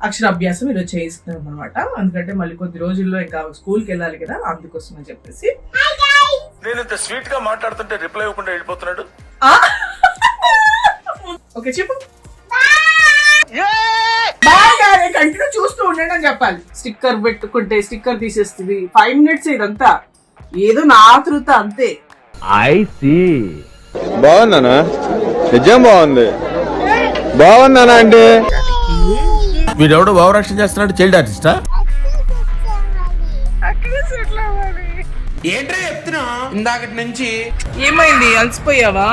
అక్షరాభ్యాసం ఈరోజు చేయిస్తున్నాం అనమాట ఎందుకంటే మళ్ళీ కొద్ది రోజుల్లో ఇంకా స్కూల్కి వెళ్ళాలి కదా అందుకోసం అని చెప్పేసి. నేను ఇంత స్వీట్గా మాట్లాడుతుంటే రిప్లై ఇవ్వకుండా వెళ్ళిపోతున్నాడు. ఆ! ఓకే చెప్పు. బాగా కంటిన్యూ చూస్తూ ఉండండి అని చెప్పాలి. స్టిక్కర్ పెట్టుకుంటే స్టిక్కర్ తీసేస్తుంది. ఫైవ్ మినిట్స్ ఇదంతా. ఏదో నా ఆతృత అంతే. I see. బాగుందనా నిజం బాగుంది. బాగుందనా అంటే వీడెవడో భావరక్షణ చేస్తున్నాడు చైల్డ్ ఆర్టిస్టా? ఏంట్రా చెప్తున్నా? ఇందాకటి నుంచి ఏమైంది? అలసిపోయావా?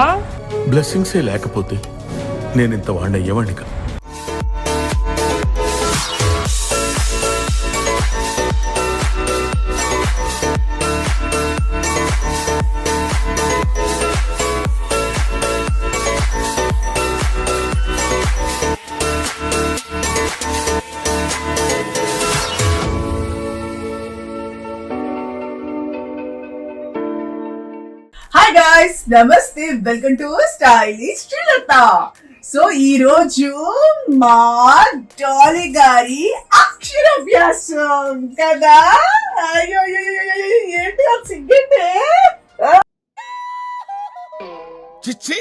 బ్లెస్సింగ్సే లేకపోతే నేను ఇంత వాడిన అయ్యేవాడిని కాదు. గాయ్స్ నమస్తే. Welcome to stylish Srilatha so ఈ రోజు మా డాలీ గారి అక్షరాభ్యాసం కదా? అయ్యో ఏంటి ఆ సిగ్గంటే చిచ్చి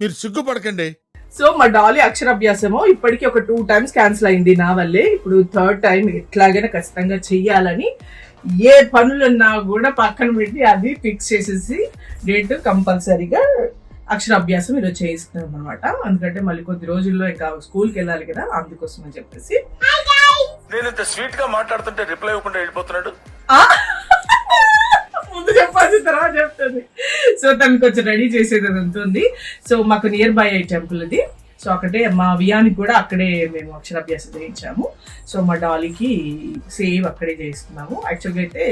మీరు సిగ్గుపడకండి సో మా డాలీ అక్షరాభ్యాసము ఇప్పటికీ ఒక టూ టైమ్స్ క్యాన్సిల్ అయింది నా వల్లే ఇప్పుడు థర్డ్ టైం ఎట్లాగైనా ఖచ్చితంగా చెయ్యాలని ఏ పనులున్నా కూడా పక్కన పెట్టి అది ఫిక్స్ చేసేసి డేట్ కంపల్సరీగా అక్షరాభ్యాసం ఈరోజు చేయిస్తున్నాం అనమాట ఎందుకంటే మళ్ళీ కొద్ది రోజుల్లో ఇంకా స్కూల్కి వెళ్ళాలి కదా అందుకోసం అని చెప్పేసి. నేను ఇంత స్వీట్గా మాట్లాడుతుంటే రిప్లై ఇవ్వకుండా వెళ్ళిపోతున్నాడు! ముందు చెప్పాల్సిన తర్వాత చెప్తుంది. సో తను కొంచెం రెడీ చేసేది ఉంటుంది. సో మాకు నియర్ బై టెంపుల్ అది. సో అక్కడే మా వియానికి కూడా అక్కడే మేము అక్షరాభ్యాసం చేయించాము. సో మా డాలీకి సేమ్ అక్కడే చేస్తున్నాము యాక్చువల్గా అయితే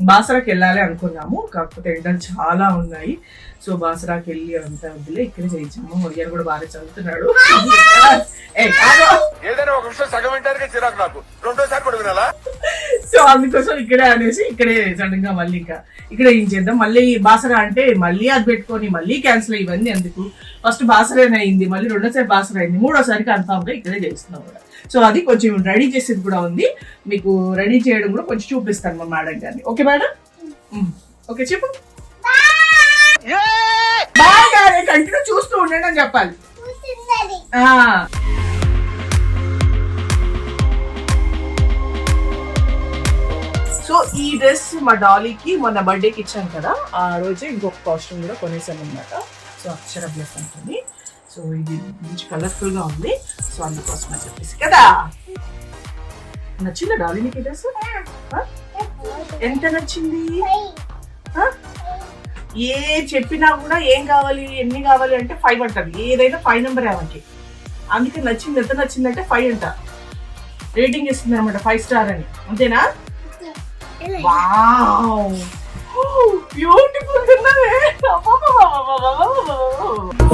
బాసరాకి వెళ్ళాలి అనుకున్నాము. కాకపోతే ఎండలు చాలా ఉన్నాయి. సో బాసరాకి వెళ్ళి అంతా వద్దులే ఇక్కడే చేయించాము. మొయ్యారు కూడా బాగా చదువుతున్నాడు. ఏదైనా ఒక విషయం సగం నాకు. రెండోసారి కూడా వినాలా? సో అందుకోసం ఇక్కడే అనేసి ఇక్కడే సడన్గా మళ్ళీ ఇంకా ఇక్కడే ఏం చేద్దాం? మళ్ళీ బాసరా అంటే మళ్ళీ అది పెట్టుకొని మళ్ళీ క్యాన్సిల్ ఇవన్నీ ఎందుకు? ఫస్ట్ బాసరేనే అయింది మళ్ళీ రెండోసారి బాసర అయింది. మూడోసారి కన్ఫామ్గా ఇక్కడే చేస్తున్నాం కూడా. సో అది కొంచెం రెడీ చేసేది కూడా ఉంది. మీకు రెడీ చేయడం కూడా కొంచెం చూపిస్తాను మా మేడం గారిని. Okay madam. ఓకే చెప్పు. బాగా కంటిన్యూ చూస్తూ ఉండండి అని చెప్పాలి. సో ఈ డ్రెస్ మా డాలీకి మొన్న బర్త్డేకి ఇచ్చాను కదా ఆ రోజే ఇంకొక కాస్ట్యూమ్ కూడా కొనేసాను అనమాట సో అక్షర బ్లెస్ ఉంటుంది. సో ఇది మంచి కలర్ఫుల్గా ఉంది. సో అందుకోసం అని చెప్పేసి కదా. నచ్చిందా డాలీ నీకు డ్రెస్ ఎంత నచ్చింది? ఏ చెప్పినా కూడా ఏం కావాలి ఎన్ని కావాలి అంటే ఫైవ్ అంటారు. ఏదైనా ఫైవ్ నెంబర్ ఆమెకి. అందుకే నచ్చింది ఎంత నచ్చిందంటే ఫైవ్ అంట. రేటింగ్ ఇస్తుంది అనమాట ఫైవ్ స్టార్ అని. అంతేనా?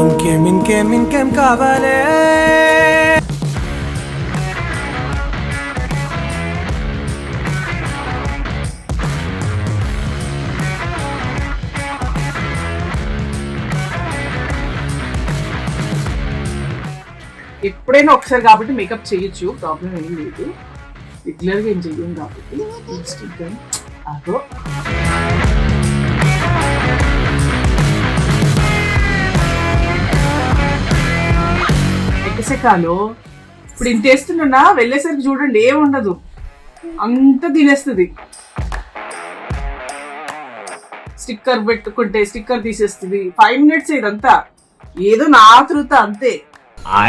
ఇంకేం ఇంకేం ఇంకేం కావాలే ఎప్పుడైనా ఒకసారి కాబట్టి మేకప్ చేయొచ్చు. ప్రాబ్లం ఏం లేదు. రెగ్యులర్గా ఏం చెయ్యం కాబట్టి లిప్స్టిక్ అదో ఎక్కసెకాలో ఇప్పుడు ఇంత వేస్తున్నా వెళ్ళేసరికి చూడండి ఏముండదు అంత తినేస్తుంది. స్టిక్కర్ పెట్టుకుంటే స్టిక్కర్ తీసేస్తుంది. ఫైవ్ మినిట్స్ ఇదంతా. ఏదో నా ఆతృత అంతే.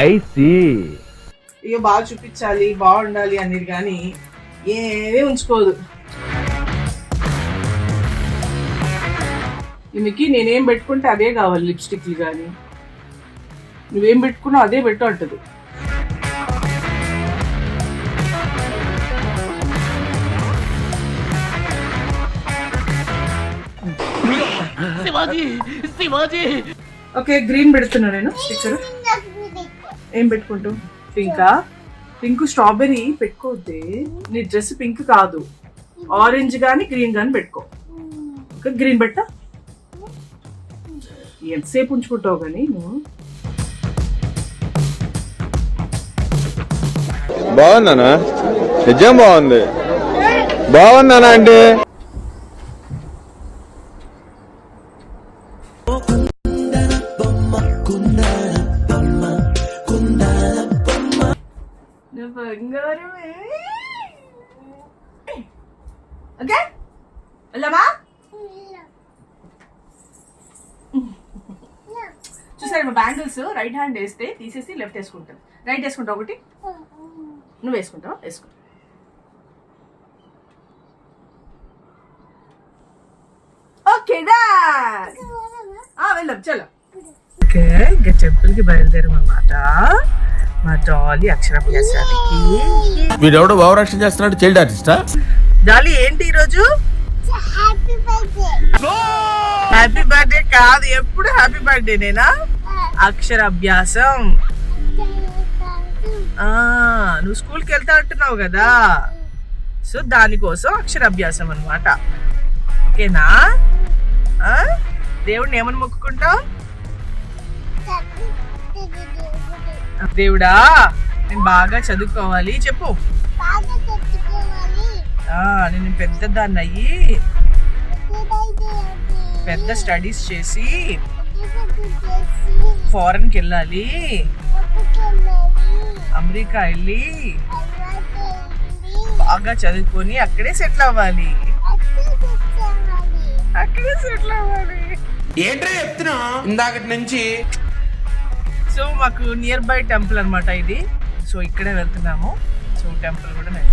I see. ఇక బాగా చూపించాలి బాగుండాలి అనేది కానీ ఏమీ ఉంచుకోదు. ఈమెకి నేనేం పెట్టుకుంటే అదే కావాలి లిప్స్టిక్లు కానీ నువ్వేం పెట్టుకున్నావు అదే పెట్టు అంటది. ఓకే గ్రీన్ పెడుతున్నా నేను స్టిక్కర్ ఏం పెట్టుకుంటావు? పింకా. పింక్ స్ట్రాబెరీ పెట్టుకోవద్దే. నీ డ్రెస్ పింక్ కాదు. ఆరెంజ్ కానీ గ్రీన్ కానీ పెట్టుకో. ఓకే గ్రీన్ పెట్టా? ఎంతసేపు ఉంచుకుంటావు కానీ నువ్వు? బాగుందనా నిజం బాగుంది. బాగుందనా అంటే నా బంగారమే ఓకే వెళ్ళామా చూసారు మా బ్యాంగిల్స్ రైట్ హ్యాండ్ వేస్తే తీసేసి లెఫ్ట్ వేసుకుంటాను రైట్ వేసుకుంటావు ఒకటి నువ్వు వేసుకుంటావా వేసుకో ఓకే వెళ్ళాం చలో ఓకే ఇంకా టెంపుల్కి బయలుదేరాం మా డాలీ అక్షరాభ్యాసానికి వీడెవడో భావరక్షణ చేస్తున్నాడు చైల్డ్ ఆర్టిస్టా డాలీ ఏంటి ఈరోజు? హ్యాపీ బర్త్డే కాదు ఎప్పుడు హ్యాపీ బర్త్డే నేనా? అక్షరాభ్యాసం ఆ నువ్వు స్కూల్కి వెళ్తా అంటున్నావు కదా? సో దానికోసం అక్షరాభ్యాసం అన్నమాట. ఓకేనా? దేవుడిని ఏమని మొక్కుకుంటావు? దేవుడా నేను బాగా చదువుకోవాలి చెప్పు. ఆ నేను పెద్ద దాన్ని అయ్యి పెద్ద స్టడీస్ చేసి ఫారెన్కి వెళ్ళాలి. అమెరికా వెళ్ళి బాగా చదువుకొని అక్కడే సెటిల్ అవ్వాలి. అక్కడే సెటిల్ అవ్వాలి. ఏంట్రా చెప్తున్నా ఇందాకటి నుంచి సో మాకు నియర్ బై టెంపుల్ అన్నమాట ఇది. సో ఇక్కడే వెళ్తున్నాము. సో టెంపుల్ కూడా నేను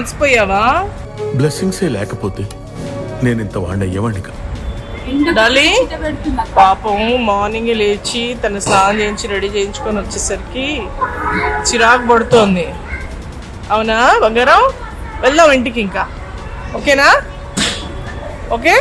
అలసిపోయావా బ్లెస్సింగ్సే లేకపోతే నేను ఇంత వాడిన అయ్యేవాడిని కాదు డాలి పాపం మార్నింగ్ లేచి తన స్నానం చేయించి రెడీ చేయించుకొని వచ్చేసరికి చిరాకు పడుతోంది. అవునా బంగారం? వెళ్దాం ఇంటికి ఇంకా. ఓకేనా? ఓకే?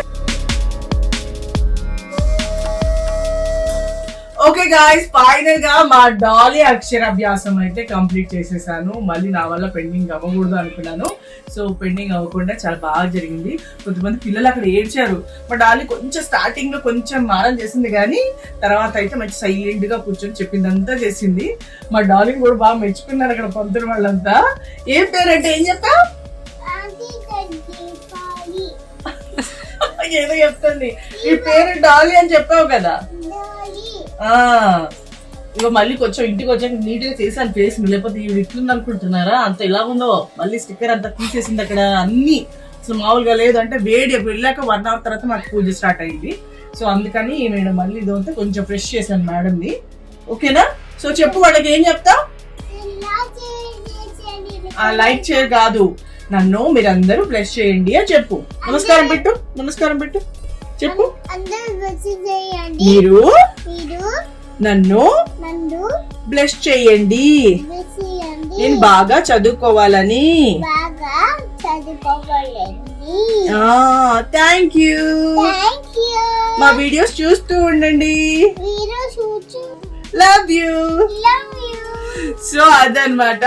ఓకే గాయస్ ఫైనల్గా మా డాలీ అక్షరాభ్యాసం అయితే కంప్లీట్ చేసేసాను. మళ్ళీ నా వల్ల పెండింగ్ అవ్వకూడదు అనుకున్నాను. సో పెండింగ్ అవ్వకుండా చాలా బాగా జరిగింది. కొంతమంది పిల్లలు అక్కడ ఏడ్చారు. మా డాలీ కొంచెం స్టార్టింగ్లో కొంచెం మారం చేసింది కానీ తర్వాత అయితే మంచి సైలెంట్గా కూర్చొని చెప్పిందంతా చేసింది. మా డాలీని కూడా బాగా మెచ్చుకున్నారు అక్కడ పంతులు వాళ్ళంతా. ఏం పేరంటే ఏం చెప్తా? ఏదో చెప్తుంది. ఈ పేరు డాలీ అని చెప్పావు కదా. ఇక మళ్ళీ కొంచెం ఇంటికి వచ్చాక నీట్గా చేశాను ఫేస్ లేకపోతే ఇవి ఇట్లుంది అనుకుంటున్నారా? అంత ఎలా ఉందో మళ్ళీ స్టిక్కర్ అంతా తీసేసింది అక్కడ అన్ని. అసలు మామూలుగా లేదు. అంటే వేడి వెళ్ళాక వన్ అవర్ తర్వాత మాకు పూజ స్టార్ట్ అయింది. సో అందుకని నేను మళ్ళీ ఇదంతా కొంచెం ఫ్రెష్ చేశాను మేడంని ఓకేనా? సో చెప్పు వాళ్ళకి ఏం చెప్తా? ఆ లైక్ చేయ కాదు. నన్ను మీరందరూ బ్లెస్ చేయండి అని చెప్పు. నమస్కారం పెట్టు. నమస్కారం పెట్టు. చెప్పు. మీరు నన్ను నన్ను బ్లెస్ చేయండి. నేను బాగా చదువుకోవాలని. థ్యాంక్ యూ మా వీడియోస్ చూస్తూ ఉండండి. లవ్ యూ సో అదనమాట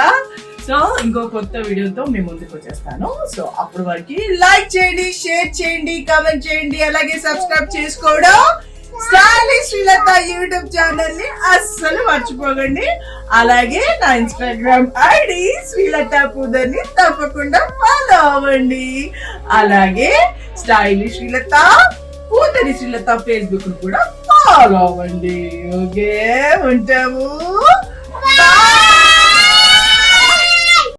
సో ఇంకో కొత్త వీడియోతో మేము ముందుకు వచ్చేస్తాను. సో అప్పుడు వరకు లైక్ చేయండి షేర్ చేయండి కామెంట్ చేయండి అలాగే సబ్స్క్రైబ్ చేసుకోవడం స్టైలిష్ శ్రీలత యూట్యూబ్ ఛానల్ని అస్సలు మర్చిపోకండి. అలాగే నా ఇన్స్టాగ్రామ్ ఐడి శ్రీలత పూదర్ని తప్పకుండా ఫాలో అవ్వండి. అలాగే స్టైలిష్ శ్రీలత పూతరి శ్రీలత ఫేస్బుక్ కూడా ఫాలో అవ్వండి. ఓకే ఉంటాము. బాయ్